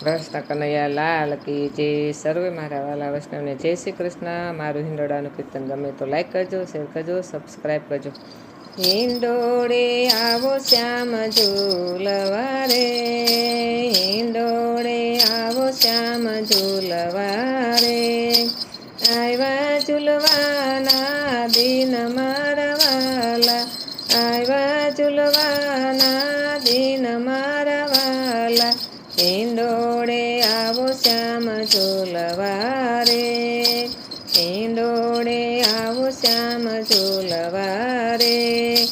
કૃષ્ણ કનૈયા લાલ કી જે સર્વે મારા વાલા વૈષ્ણવને જય શ્રી કૃષ્ણ મારું હિંડોળાનું કીર્તન ગમે તો લાઈક કરજો શેર કરજો સબસ્ક્રાઈબ કરજો હિંડોળે આવો શ્યામ ઝૂલવારે હિંડોળે આવો શ્યામ ઝૂલવારે આવ્યા ઝૂલવાના દિન મારા વાલા આવ્યા ઝૂલવાના દિન મારા હિંડોળે આવો શ્યામ ઝૂલવારે.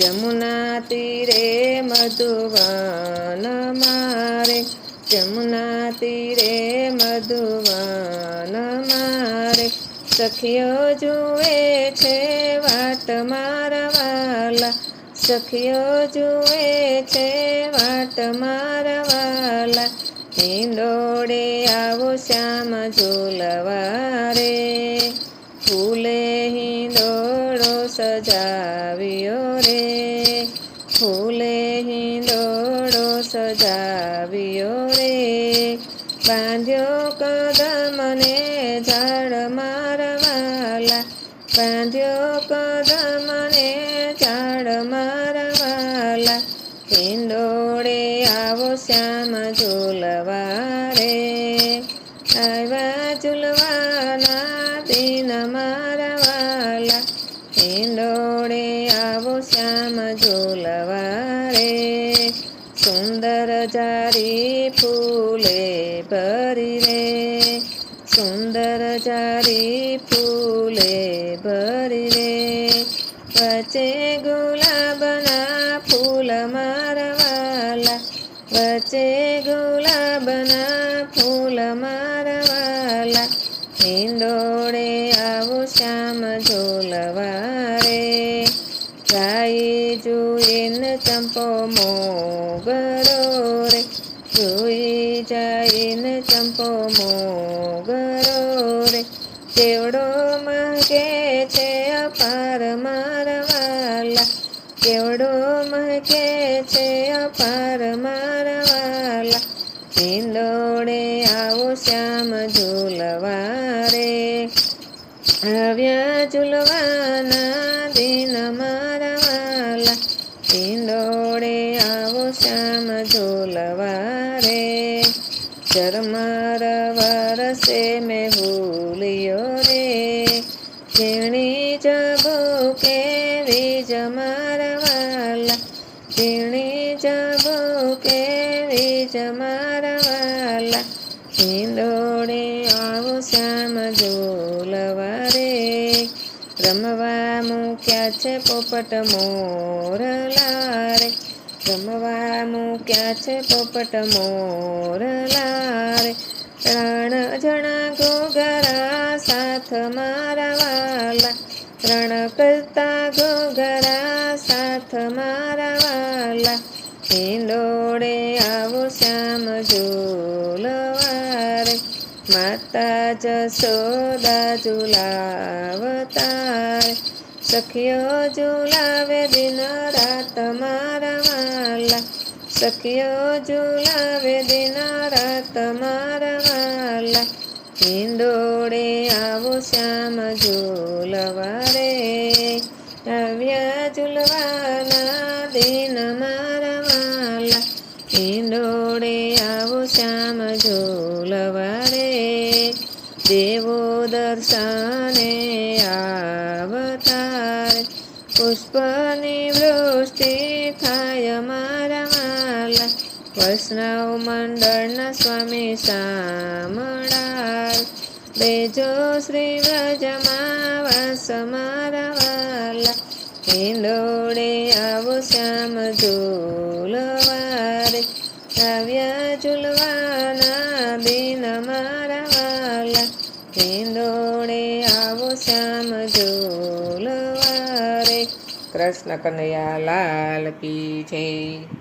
જમુના તીરે મધુવન મારે. જમુના તીરે મધુવન મારે. સખીઓ જુએ છે વાટ મારા વાલા. સખીઓ જુએ છે વાટ મારા વાલા. હિંડોળે આવો શ્યામ ઝૂલવારે. ફૂલે હિંડોળો સજાવ્યો રે. ફૂલે હિંડોળો સજાવ્યો રે. બાંધ્યો કદમને ઝાડ મારવાલા. બાંધ્યો કદમને ઝાડ મારવાલા. વાલા હિંડોળે આવો શ્યામ ઝૂલવારે આવ્યા ઝૂલવાના દિન મારા વાલા હિંડોળે આવો શ્યામ ઝૂલવારે સુંદર જારી ફૂલે ભરી રે સુંદર જારી ફૂલે ભરી રે વચ્ચે ગુલાબના ફૂલ મારવાલા વચ્ચે ગુલાબના ફૂલ મારા હિંડોળે આવો શ્યામ ઝોલવારે. ગાઈ જોઈને ચંપો મોગરો રે. જોઈ જાઈન ચંપો મોગરો રે. કેવડો મહકે છે અપાર મારવાલા. કેવડો મહકે છે અપાર મારવાલા. હિંડોળે આવો શ્યામ ઝૂલવારે આવ્યા ઝૂલવાના દિન મારા વાલા. હિંડોળે આવો શ્યામ ઝૂલવારે. ચરમાર વરસે મેં ભૂલ્યો રે. ઝીણી જબો કેવી જમારા વાલા. ઝીણી જબો કેવી જમારા વાલા. હિંડોળે આવો શ્યામ ઝૂલવારે રમવા મૂક્યા છે પોપટ મોરલારે રમવા મૂક્યા છે પોપટ મોરલારે ત્રણ જણા ઘોઘરા સાથ મારા વાલા. રણ કરતા ઘોઘરા સાથ મારા વાલા. હિંડોળે આવો શ્યામ ઝૂલવારે માતા જશોદા ઝુલાવતારે સખીઓ ઝુલાવે દિન રાત મારા વાલા. સખીઓ ઝુલાવે દિન રાત મારા વાલા. હિંડોળે આવો શ્યામ ઝૂલવારે. આવ્યા ઝૂલવાના દિન મારા વાલા. હિંડોળે આવો શ્યામ ઝૂલવારે. દેવો દર્શને આવતાર. પુષ્પની વૃષ્ટિ થાય મારા માલા. વૈષ્ણવ મંડળના સ્વામી સામળાર બેજો શ્રી વ્રજમાં વાસ મારા વાલા. હિંડોળે આવો શ્યામ ઝૂલવારે. આવ્યા ઝૂલવાના હિંડોળે આવો શ્યામ ઝૂલવારે કૃષ્ણ કનૈયા લાલ કી જય.